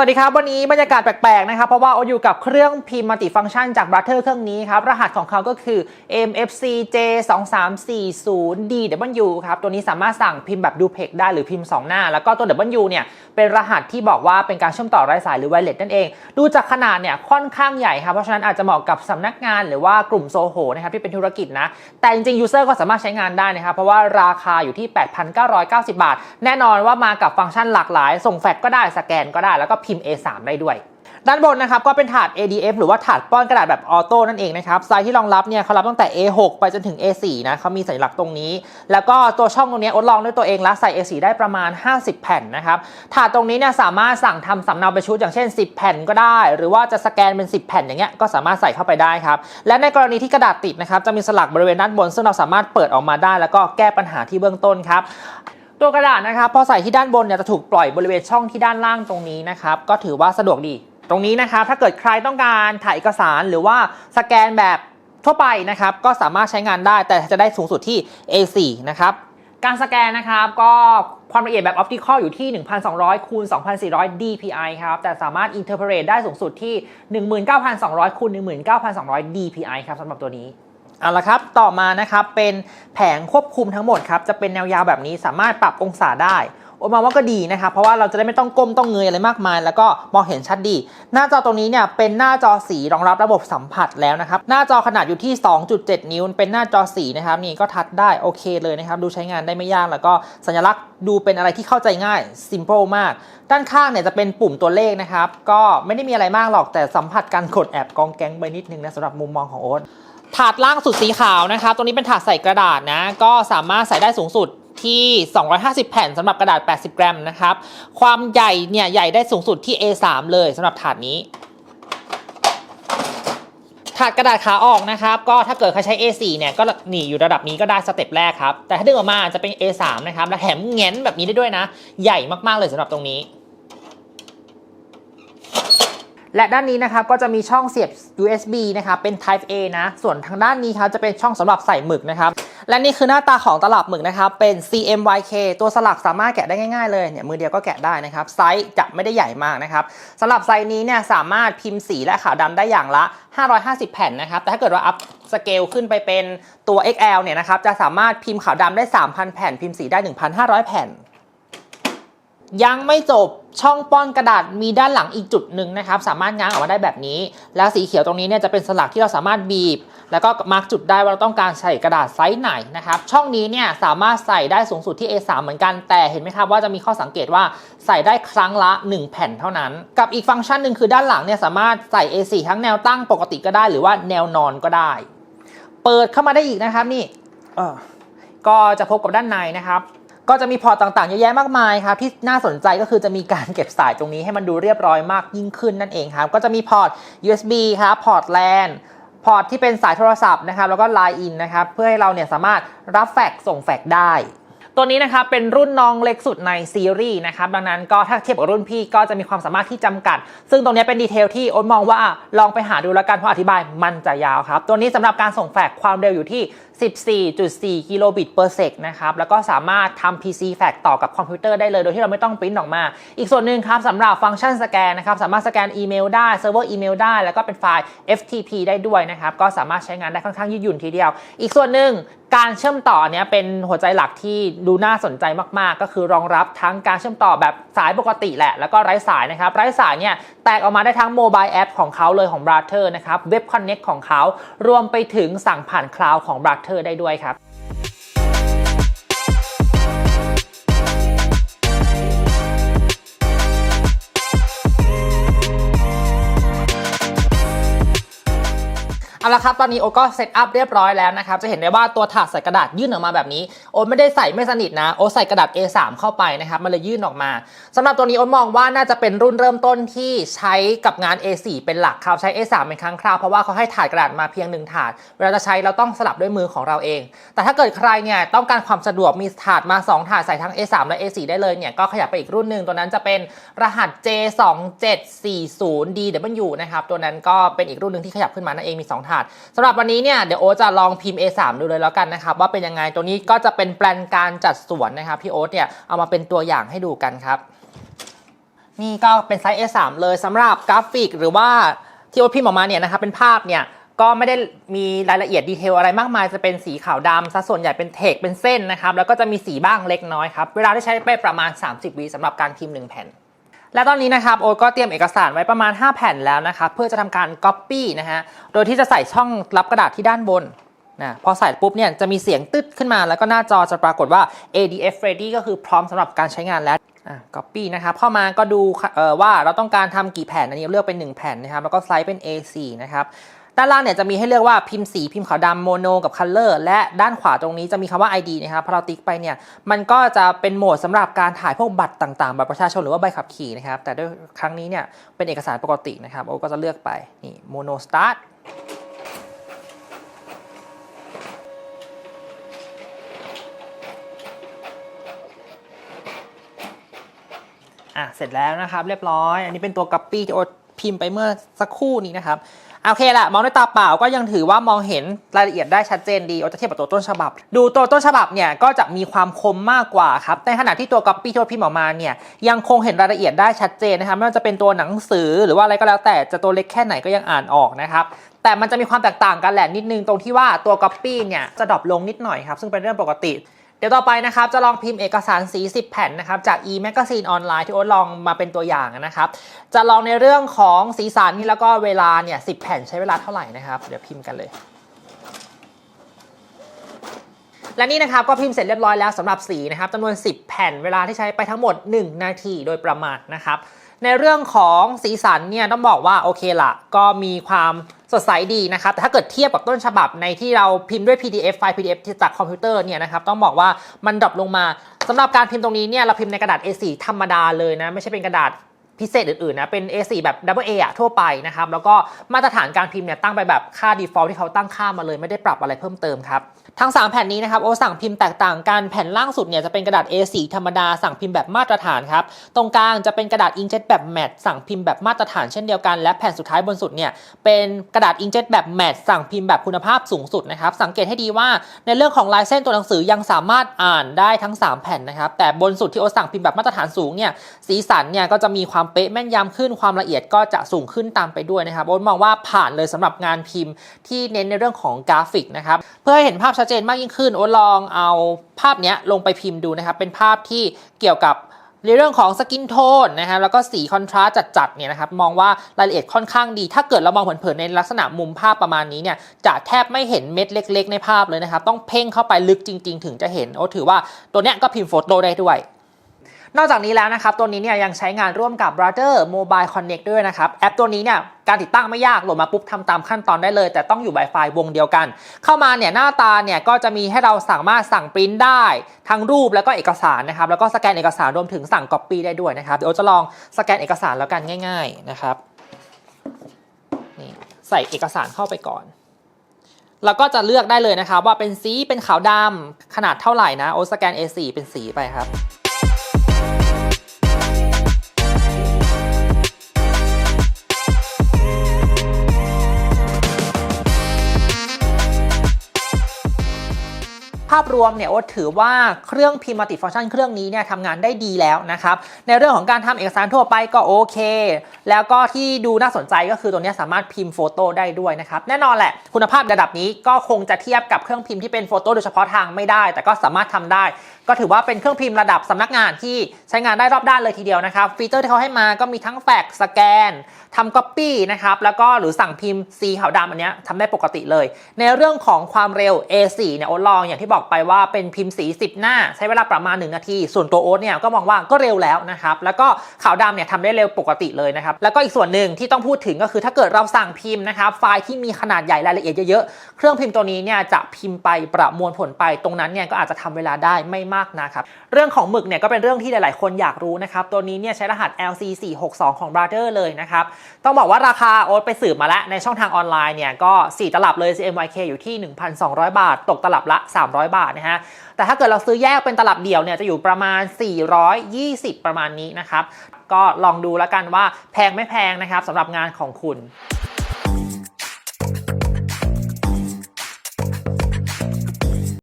สวัสดีครับ วันนี้บรรยากาศแปลกๆนะครับ เพราะว่าโออยู่กับเครื่องพิมพ์มัลติฟังก์ชันจาก Brother เครื่องนี้ครับ รหัสของเขาก็คือ MFC J2340DW ครับ ตัวนี้สามารถสั่งพิมพ์แบบดูเพกได้หรือพิมพ์ 2 หน้า แล้วก็ตัว W เนี่ย เป็นรหัสที่บอกว่าเป็นการเชื่อมต่อไร้สายหรือ wireless นั่นเอง ดูจากขนาดเนี่ยค่อนข้างใหญ่ครับ เพราะฉะนั้นอาจจะเหมาะกับสำนักงานหรือว่ากลุ่มโซโหนะครับที่เป็นธุรกิจนะ แต่จริงๆยูเซอร์ก็สามารถใช้งานได้นะครับ เพราะว่าราคาอยู่ที่ 8,990 บาท แน่นอนว่ามากับฟังก์ชันหลากหลาย ส่งแฟกก็ได้สแกนก็ได้แล้วก็พิมพ์ A3 ได้ด้วยด้านบนนะครับก็เป็นถาด ADF หรือว่าถาดป้อนกระดาษแบบออโต้นั่นเองนะครับไซส์ที่รองรับเนี่ยเขารับตั้งแต่ A6 ไปจนถึง A4 นะเขามีสัญลักษณ์ตรงนี้ แล้วก็ตัวช่องตรงนี้อดลองด้วยตัวเองแล้วใส่ A4 ได้ประมาณ 50 แผ่นนะครับถาดตรงนี้เนี่ยสามารถสั่งทำสำเนาไปชุดอย่างเช่น 10 แผ่นก็ได้ หรือว่าจะสแกนเป็น 10 แผ่นอย่างเงี้ยก็สามารถใส่เข้าไปได้ครับและในกรณีที่กระดาษติดนะครับจะมีสลักบริเวณด้านบน ซึ่งเราสามารถเปิดออกมาได้ แล้วก็แก้ปัญหาที่เบื้องต้นครับ ตัวกระดาษนะครับพอใส่ที่ด้านบนเนี่ยจะถูกปล่อยบริเวณช่องที่ด้านล่างตรงนี้นะครับก็ถือว่าสะดวกดี ตรงนี้นะครับถ้าเกิดใครต้องการถ่ายเอกสารหรือว่าสแกนแบบทั่วไปนะครับก็สามารถใช้งานได้แต่จะได้สูงสุดที่ A4 นะครับการสแกนนะครับก็ความละเอียดแบบออปติคอลอยู่ที่ 1,200 คูณ 2,400 dpi ครับ แต่สามารถ interpret ได้สูงสุดที่ 19,200 คูณ 19,200 dpi ครับสำหรับตัวนี้ เอาละครับต่อมานะครับเป็นแผงควบคุมทั้งหมดครับจะเป็นแนวยาวแบบนี้สามารถปรับองศาได้โอมองว่าก็ดีนะครับ เพราะว่าเราจะได้ไม่ต้องก้มต้องเงยอะไรมากมาย แล้วก็มองเห็นชัดดี หน้าจอตรงนี้เนี่ยเป็นหน้าจอสีรองรับระบบสัมผัสแล้วนะครับ หน้าจอขนาดอยู่ที่ 2.7 นิ้ว เป็นหน้าจอสีนะครับนี่ก็ทัดได้โอเคเลยนะครับ ดูใช้งานได้ไม่ยากแล้วก็สัญลักษณ์ดูเป็นอะไรที่เข้าใจง่าย simple มาก ด้านข้างเนี่ยจะเป็นปุ่มตัวเลขนะครับ ก็ไม่ได้มีอะไรมากหรอกแต่สัมผัสการกดแอบกองแก๊งไปนิดนึงนะสำหรับมุมมองของโอ๊ต ถาดล่างสุดสีขาวนะครับ ตรงนี้เป็นถาดใส่กระดาษนะ ก็สามารถใส่ได้สูงสุดที่ 250 แผ่นสำหรับกระดาษ 80 กรัมนะครับ ความใหญ่เนี่ยใหญ่ได้สูงสุดที่ A3 เลยสำหรับถาดนี้ถาดกระดาษขาออกนะครับ ก็ถ้าเกิดใครใช้ A4 เนี่ยก็หนีอยู่ระดับนี้ก็ได้สเต็ปแรกครับ แต่ถ้าดึงออกมาจะเป็น A3 นะครับ และแถมแง้นแบบนี้ได้ด้วยนะ ใหญ่มากๆเลยสำหรับตรงนี้ และด้านนี้นะครับก็จะมีช่องเสียบ USB นะครับเป็น Type A นะ ส่วนทางด้านนี้ครับจะเป็นช่องสำหรับใส่หมึกนะครับ และนี่คือหน้าตาของตลับหมึกนะครับ เป็น CMYK ตัวสลักสามารถแกะได้ง่ายๆเลยเนี่ยมือเดียวก็แกะได้นะครับ ไซส์จะไม่ได้ใหญ่มากนะครับสำหรับไซส์นี้เนี่ยสามารถพิมพ์สีและขาวดำได้อย่างละ 550 แผ่นนะครับ แต่ถ้าเกิดว่าอัพสเกลขึ้นไปเป็นตัว XL เนี่ยนะครับจะสามารถพิมพ์ขาวดำได้ 3,000 แผ่น พิมพ์สีได้ 1,500 แผ่น ยังไม่จบช่องป้อนกระดาษมีด้านหลังอีกจุดหนึ่งนะครับ สามารถง้างออกมาได้แบบนี้ แล้วสีเขียวตรงนี้เนี่ยจะเป็นสลักที่เราสามารถบีบ แล้วก็มาร์กจุดได้ว่าเราต้องการใส่กระดาษไซส์ไหนนะครับ ช่องนี้เนี่ยสามารถใส่ได้สูงสุดที่ A3 เหมือนกัน แต่เห็นไหมครับว่าจะมีข้อสังเกตว่าใส่ได้ครั้งละ 1 แผ่นเท่านั้น กับอีกฟังก์ชันหนึ่งคือด้านหลังเนี่ยสามารถใส่ A4 ทั้งแนวตั้งปกติก็ได้ หรือว่าแนวนอนก็ได้ เปิดเข้ามาได้อีกนะครับนี่เออก็จะพบกับด้านในนะครับ ก็จะมีพอร์ตต่างๆเยอะแยะมากมายครับที่น่าสนใจก็คือจะมีการเก็บสายตรงนี้ให้มันดูเรียบร้อยมากยิ่งขึ้นนั่นเองครับก็จะมีพอร์ต USB ครับพอร์ต LAN พอร์ตที่เป็นสายโทรศัพท์นะครับแล้วก็ Line in นะครับเพื่อให้เราเนี่ยสามารถรับแฟกส่งแฟกได้ ตัวนี้นะครับเป็นรุ่นน้องเล็กสุดในซีรีส์นะครับดังนั้นก็ถ้าเทียบกับรุ่นพี่ก็จะมีความสามารถที่จำกัด ซึ่งตรงนี้เป็นดีเทลที่โอ๊ตมองว่าลองไปหาดูแล้วกันเพราะอธิบายมันจะยาวครับ ตัวนี้สำหรับการส่งแฟกความเร็วอยู่ที่ 14.4 กิโลบิต per sec นะครับ แล้วก็สามารถทำ PC fax ต่อกับคอมพิวเตอร์ได้เลย โดยที่เราไม่ต้องปริ้นออกมา อีกส่วนหนึ่งครับสำหรับฟังก์ชันสแกนนะครับ สามารถสแกนอีเมลได้เซิร์ฟเวอร์อีเมลได้ แล้วก็เป็นไฟล์ FTP ได้ด้วยนะครับ ก็สามารถใช้งานได้ค่อนข้างยืดหยุ่นทีเดียว อีกส่วนหนึ่งการเชื่อมต่อเนี้ยเป็นหัวใจหลักที่ดูน่าสนใจมาก ๆ ก็คือรองรับทั้งการเชื่อมต่อแบบสายปกติแหละ แล้วก็ไร้สายนะครับ ไร้สายเนี่ยแตกออกมาได้ทั้งโมบายแอปของเขาเลยของ b r a t h e r นะครับ Web Connect ของเขา รวมไปถึงสั่งผ่านคลาวของ b เธอได้ด้วยครับ เอาละครับตอนนี้โอก็เซตอัพเรียบร้อยแล้วนะครับจะเห็นได้ว่าตัวถาดใส่กระดาษยื่นออกมาแบบนี้โอไม่ได้ใส่ไม่สนิทนะโอใส่กระดาษ A3 เข้าไปนะครับมันเลยยื่นออกมาสำหรับตัวนี้โอมองว่าน่าจะเป็นรุ่นเริ่มต้นที่ใช้กับงาน A4 เป็นหลักครับใช้ A3 เป็นครั้งคราวเพราะว่าเขาให้ถาดกระดาษมาเพียงหนึ่งถาดเวลาจะใช้เราต้องสลับด้วยมือของเราเอง แต่ถ้าเกิดใครเนี่ยต้องการความสะดวกมีถาดมา 2 ถาดใส่ทั้ง A3 และ A4 ได้เลยเนี่ยก็ขยับไปอีกรุ่นหนึ่งตัวนั้นจะเป็นรหัส J2740DW นะครับตัวนั้นก็เป็นอีกรุ่นหนึ่งที่ขยับขึ้นมานั่นเองมี 2 ถาดสำหรับวันนี้เนี่ยเดี๋ยวโอ๊ตจะลองพิมพ์ A3 ดูเลยแล้วกันนะครับว่าเป็นยังไงตัวนี้ก็จะเป็นแปลนการจัดสวนนะครับที่โอ๊ตเนี่ยเอามาเป็นตัวอย่างให้ดูกันครับนี่ก็เป็นไซส์ A3 เลยสำหรับกราฟิกหรือว่าที่โอ๊ตพิมพ์ออกมาเนี่ยนะครับเป็นภาพเนี่ยก็ไม่ได้มีรายละเอียดดีเทลอะไรมากมายจะเป็นสีขาวดำซะส่วนใหญ่เป็นเทคเป็นเส้นนะครับแล้วก็จะมีสีบ้างเล็กน้อยครับเวลาที่ใช้ไปประมาณ 30วิสำหรับการพิมพ์1แผ่น และตอนนี้นะครับโอ๊ตก็เตรียมเอกสารไว้ประมาณ 5 แผ่นแล้วนะครับเพื่อจะทำการ Copy นะฮะโดยที่จะใส่ช่องรับกระดาษที่ด้านบนนะพอใส่ปุ๊บเนี่ยจะมีเสียงตึ๊ดขึ้นมา แล้วก็หน้าจอจะปรากฏว่า ADF ready ก็คือพร้อมสำหรับการใช้งานแล้ว อะ copy นะครับ เข้ามาก็ดูว่าเราต้องการทำกี่แผ่น อันนี้เลือกเป็น 1 แผ่นนะครับ แล้วก็ไลด์เป็น A4 นะครับด้านล่างเนี่ยจะมีให้เลือกว่าพิมพ์สี พิมพ์ขาวดำโมโนกับ color และด้านขวาตรงนี้จะมีคำว่า ID นะครับพอเราติ๊กไปเนี่ยมันก็จะเป็นโหมดสำหรับการถ่ายพวกบัตรต่างๆบัตรประชาชนหรือว่าใบขับขี่นะครับแต่ด้วยครั้งนี้เนี่ยเป็นเอกสารปกตินะครับโอ้ก็จะเลือกไปนี่โมโนสตาร์ท อะเสร็จแล้วนะครับ เรียบร้อย อันนี้เป็นตัว copy ที่โอพิมพ์ไปเมื่อสักครู่นี้นะครับโอเคละมองด้วยตาเปล่าก็ยังถือว่ามองเห็นรายละเอียดได้ชัดเจนดีโอจะเทียบกับตัวต้นฉบับ ดูตัวต้นฉบับเนี่ยก็จะมีความคมมากกว่าครับในขณะที่ตัว copy ที่โอ๊ตพิมพ์ออกมาเนี่ยยังคงเห็นรายละเอียดได้ชัดเจนนะครับไม่ว่าจะเป็นตัวหนังสือหรือว่าอะไรก็แล้วแต่จะตัวเล็กแค่ไหนก็ยังอ่านออกนะครับแต่มันจะมีความแตกต่างกันแหละนิดนึงตรงที่ว่าตัว copy เนี่ยจะดรอปลงนิดหน่อยครับซึ่งเป็นเรื่องปกติ เดี๋ยวต่อไปนะครับจะลองพิมพ์เอกสารสี10 แผ่นนะครับจาก e-magazine ออนไลน์ที่โอ๊ตลองมาเป็นตัวอย่างนะครับจะลองในเรื่องของสีสันนี่แล้วก็เวลาเนี่ย10 แผ่นใช้เวลาเท่าไหร่นะครับเดี๋ยวพิมพ์กันเลยและนี่นะครับก็พิมพ์เสร็จเรียบร้อยแล้วสำหรับสีนะครับจำนวน 10 แผ่นเวลาที่ใช้ไปทั้งหมด 1 นาทีโดยประมาณนะครับ ในเรื่องของสีสันเนี่ยต้องบอกว่าโอเคละก็มีความสดใสดีนะครับแต่ถ้าเกิดเทียบกับต้นฉบับในที่เราพิมพ์ด้วย PDF ไฟล์ PDF จากคอมพิวเตอร์เนี่ยนะครับต้องบอกว่ามันดรอปลงมาสำหรับการพิมพ์ตรงนี้เนี่ยเราพิมพ์ในกระดาษ A4 ธรรมดาเลยนะไม่ใช่เป็นกระดาษ พิเศษอื่นๆนะเป็น A4 แบบ Double A อะทั่วไปนะครับแล้วก็มาตรฐานการพิมพ์เนี่ยตั้งไปแบบค่า default ที่เขาตั้งค่ามาเลยไม่ได้ปรับอะไรเพิ่มเติมครับทั้ง 3 แผ่นนี้นะครับโอสั่งพิมพ์แตกต่างกันแผ่นล่างสุดเนี่ยจะเป็นกระดาษ A4 ธรรมดาสั่งพิมพ์แบบมาตรฐานครับตรงกลางจะเป็นกระดาษ inkjet แบบแมตสั่งพิมพ์แบบมาตรฐานเช่นเดียวกัน และแผ่นสุดท้ายบนสุดเนี่ยเป็นกระดาษ inkjet แบบแมตสั่งพิมพ์แบบคุณภาพสูงสุดนะครับสังเกตให้ดีว่าในเรื่องของลายเส้นตัวหนังสือยังสามารถอ่านได้ทั้ง 3 แผ่นนะครับแต่บนสุดที่โอสั่งพิมพ์แบบมาตรฐานสูงเนี่ยสีสันเนี่ยก็จะมีความเป๊ะแม่นยำขึ้นความละเอียดก็จะสูงขึ้นตามไปด้วยนะครับโอ๊ตมองว่าผ่านเลยสำหรับงานพิมพ์ที่เน้นในเรื่องของกราฟิกนะครับเพื่อให้เห็นภาพชัดเจนมากยิ่งขึ้นโอ๊ตลองเอาภาพนี้ลงไปพิมพ์ดูนะครับเป็นภาพที่เกี่ยวกับในเรื่องของสกินโทนนะฮะแล้วก็สีคอนทราสต์จัดๆเนี่ยนะครับมองว่ารายละเอียดค่อนข้างดี ถ้าเกิดเรามองเผินๆในลักษณะมุมภาพประมาณนี้เนี่ยจะแทบไม่เห็นเม็ดเล็ก ๆ ในภาพเลยนะครับต้องเพ่งเข้าไปลึกจริง ๆ ถึงจะเห็นโอ้ถือว่าตัวเนี้ยก็พิมพ์โฟโต้ได้ด้วย นอกจากนี้แล้วนะครับตัวนี้เนี่ยยังใช้งานร่วมกับ Brother Mobile Connect ด้วยนะครับแอปตัวนี้เนี่ยการติดตั้งไม่ยากโหลดมาปุ๊บทำตามขั้นตอนได้เลย แต่ต้องอยู่ Wi-Fi วงเดียวกัน เข้ามาเนี่ยหน้าตาเนี่ยก็จะมีให้เราสามารถสั่งปริ้นได้ ทั้งรูปแล้วก็เอกสารนะครับแล้วก็สแกนเอกสารรวมถึงสั่ง Copy ได้ด้วยนะครับเดี๋ยวจะลองสแกนเอกสารแล้วกันง่าย ๆนะครับนี่ใส่เอกสารเข้าไปก่อนแล้วก็จะเลือกได้เลยนะครับว่าเป็นสีเป็นขาวดำขนาดเท่าไหร่นะ โอสแกน A4 เป็นสีไปครับาพรวมเนี่ยโอถือว่าเครื่องพิมพ์มัลติฟังก์ชันเครื่องนี้เนี่ยทำงานได้ดีแล้วนะครับ ในเรื่องของการทำเอกสารทั่วไปก็โอเค แล้วก็ที่ดูน่าสนใจก็คือตัวนี้สามารถพิมพ์โฟโต้ได้ด้วยนะครับ แน่นอนแหละคุณภาพระดับนี้ก็คงจะเทียบกับเครื่องพิมพ์ที่เป็นโฟโต้โดยเฉพาะทางไม่ได้ แต่ก็สามารถทำได้ ก็ถือว่าเป็นเครื่องพิมพ์ระดับสำนักงานที่ใช้งานได้รอบด้านเลยทีเดียวนะครับ ฟีเจอร์ที่เขาให้มาก็มีทั้งแฟกซ์สแกนทำก๊อปปี้นะครับ แล้วก็หรือสั่งพิมพ์สีขาวดำอันนี้ทำได้ปกติเลย ในเรื่องของความเร็ว A4 เนี่ยโอ๊ตลองอย่างที่บอกไปว่าเป็นพิมพ์สี 10 หน้า ใช้เวลาประมาณ 1 นาที ส่วนตัวโอ๊ตเนี่ยก็มองว่าก็เร็วแล้วนะครับ แล้วก็ขาวดำเนี่ยทำได้เร็วปกติเลยนะครับ แล้วก็อีกส่วนหนึ่งที่ต้องพูดถึงก็คือถ้าเกิดเราสั่งพิมพ์นะครับไฟล์ที่มีขนาดใหญ่รายละเอียดเยอะๆเครื่องพิมพ์ตัวนี้เนี่ยจะพิมพ์ไปประมวลผลไปตรงนั้นเนี่ยก็อาจจะทำเวลาได้ไม่มากนะครับ เรื่องของหมึกเนี่ยก็เป็นเรื่องที่หลาย ๆ คนอยากรู้นะครับ ตัวนี้เนี่ยใช้รหัส LC462 ของ Brother เลยนะครับ ต้องบอกว่าราคาโอ๊ตไปสืบมาแล้ว ในช่องทางออนไลน์เนี่ยก็ 4 ตลับเลย CMYK อยู่ที่ 1,200 บาท ตกตลับละ 300 บาทนะฮะ แต่ถ้าเกิดเราซื้อแยกเป็นตลับเดียวเนี่ยจะอยู่ประมาณ 420 ประมาณนี้นะครับ ก็ลองดูแล้วกันว่าแพงไม่แพงนะครับสำหรับงานของคุณ